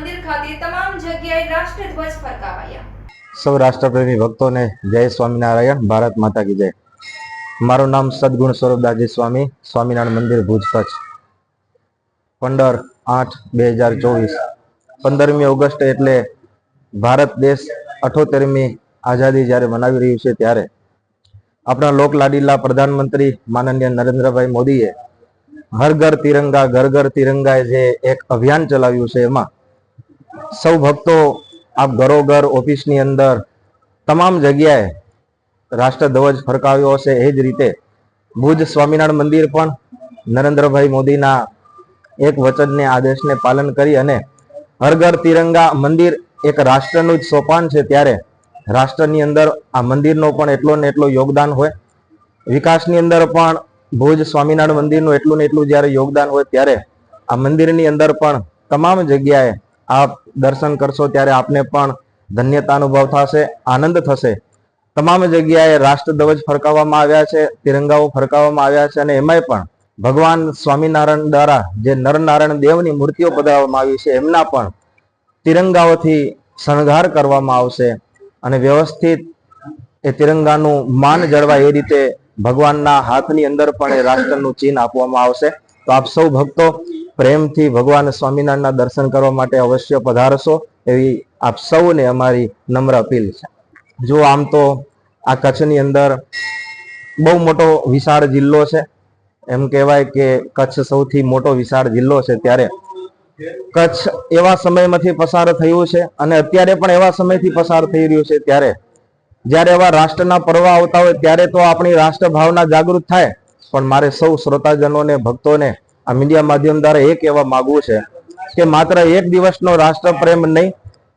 મંદિર ખાતે તમામ જગ્યાએ રાષ્ટ્રધ્વજ ફરકાવાયા. સૌ રાષ્ટ્રપતિ ભક્તોને જય સ્વામિનારાયણ, ભારત માતા કી જય. મારું નામ સદગુણ સ્વરૂપદાસજી સ્વામી, સ્વામિનારાયણ મંદિર ભુજ કચ્છ. પંદર આઠ બે હજાર ચોવીસ. પંદરમી ઓગસ્ટ એટલે ભારત દેશ અઠોતેરમી આઝાદી જ્યારે મનાવી રહ્યું છે ત્યારે આપણા લોકલાડીલા પ્રધાનમંત્રી માનનીય નરેન્દ્રભાઈ મોદીએ હર ઘર તિરંગા, ઘર ઘર તિરંગા જે એક અભિયાન ચલાવ્યું છે એમાં સૌ ભક્તો આપ ઘરોઘર, ઓફિસની અંદર, તમામ જગ્યાએ રાષ્ટ્રધ્વજ ફરકાવ્યો હશે એ જ રીતે. ભુજ સ્વામિનારાયણ મંદિર પણ નરેન્દ્રભાઈ મોદીના એક વચનને, આદેશને પાલન કરી અને હર ઘર તિરંગા મંદિર એક રાષ્ટ્રનું જ સોપાન છે ત્યારે રાષ્ટ્રની અંદર આ મંદિરનો પણ એટલો ને એટલો યોગદાન હોય. વિકાસની અંદર પણ ભુજ સ્વામિનારાયણ મંદિરનું એટલું ને એટલું જ્યારે યોગદાન હોય ત્યારે આ મંદિરની અંદર પણ તમામ જગ્યાએ આપ દર્શન કરશો ત્યારે આપને પણ ધન્યતા અનુભવ થશે, આનંદ થશે. તમામ જગ્યાએ રાષ્ટ્રધ્વજ ફરકાવવામાં આવ્યા છે, તિરંગાઓ ફરકાવવામાં આવ્યા છે અને એમાંય પણ ભગવાન સ્વામિનારાયણ દ્વારા જે નરનારાયણ દેવની મૂર્તિઓ પધરાવવામાં આવી છે, એમના પણ તિરંગાઓથી શણગાર કરવામાં આવશે અને વ્યવસ્થિત એ તિરંગાનું માન જળવાય એ રીતે ભગવાનના હાથની અંદર પણ એ રાષ્ટ્રનું ચિહ્ન આપવામાં આવશે. તો આપ સૌ ભક્તો પ્રેમથી ભગવાન સ્વામિનારાયણના દર્શન કરવા માટે અવશ્ય પધારશો એવી આપ સૌને અમારી નમ્ર અપીલ છે. જો આમ તો આ કચ્છની અંદર બહુ મોટો વિશાળ જિલ્લો છે. એમ કહેવાય કે કચ્છ સૌથી મોટો વિશાળ જિલ્લો છે ત્યારે. કચ્છ એવા સમયમાંથી પસાર થયું છે અને અત્યારે પણ એવા સમયથી પસાર થઈ રહ્યું છે ત્યારે. જ્યારે એવા રાષ્ટ્રના પર્વ આવતા હોય ત્યારે તો આપણી રાષ્ટ્ર ભાવના જાગૃત થાય. પણ મારે સૌ શ્રોતાજનોને, ભક્તોને આ મીડિયા માધ્યમ દ્વારા એ કહેવા માગવું છે કે માત્ર એક દિવસનો રાષ્ટ્રપ્રેમ નહીં,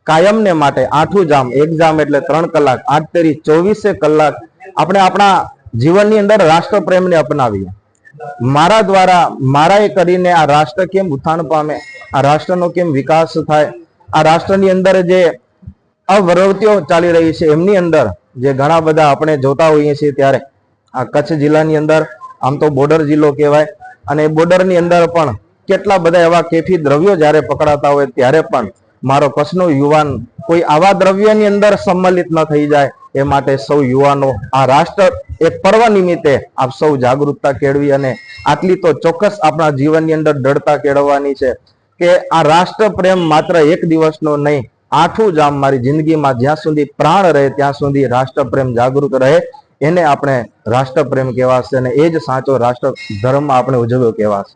કાયમને માટે આઠું જામ એક જામ એટલે ત્રણ કલાક, આઠ તેરી ચોવીસે કલાક આપણે આપણા જીવનની અંદર રાષ્ટ્રપ્રેમને અપનાવીએ. મારા દ્વારા મારા એ કરીને આ રાષ્ટ્ર કેમ ઉત્થાન પામે, આ રાષ્ટ્રનો કેમ વિકાસ થાય, આ રાષ્ટ્રની અંદર જે અવરવતીઓ ચાલી રહી છે, એમની અંદર જે ઘણા બધા આપણે જોતા હોઈએ છીએ ત્યારે, આ કચ્છ જિલ્લાની અંદર, આમ તો બોર્ડર જિલ્લો કહેવાય અને બોર્ડરની અંદર પણ કેટલા બધા એવા કેફી દ્રવ્યો જ્યારે પકડાતા હોય ત્યારે પણ મારો કચ્છનો યુવાન, કોઈ આવા દ્રવ્યની અંદર સંમલિત ન થઈ જાય એ માટે સૌ યુવાનો, આ રાષ્ટ્ર એક પર્વ નિમિત્તે આપ સૌ જાગૃતતા કેળવી અને આટલી તો ચોક્કસ આપણા જીવનની અંદર દ્રઢતા કેળવવાની છે કે આ રાષ્ટ્ર પ્રેમ માત્ર એક દિવસનો નહીં, આઠું જામ મારી જિંદગીમાં જ્યાં સુધી પ્રાણ રહે ત્યાં સુધી રાષ્ટ્ર પ્રેમ જાગૃત રહે. એને આપણે રાષ્ટ્રપ્રેમ કહેવાશે અને એ જ સાચો રાષ્ટ્ર ધર્મ આપણે ઉજવ્યો કહેવાશે.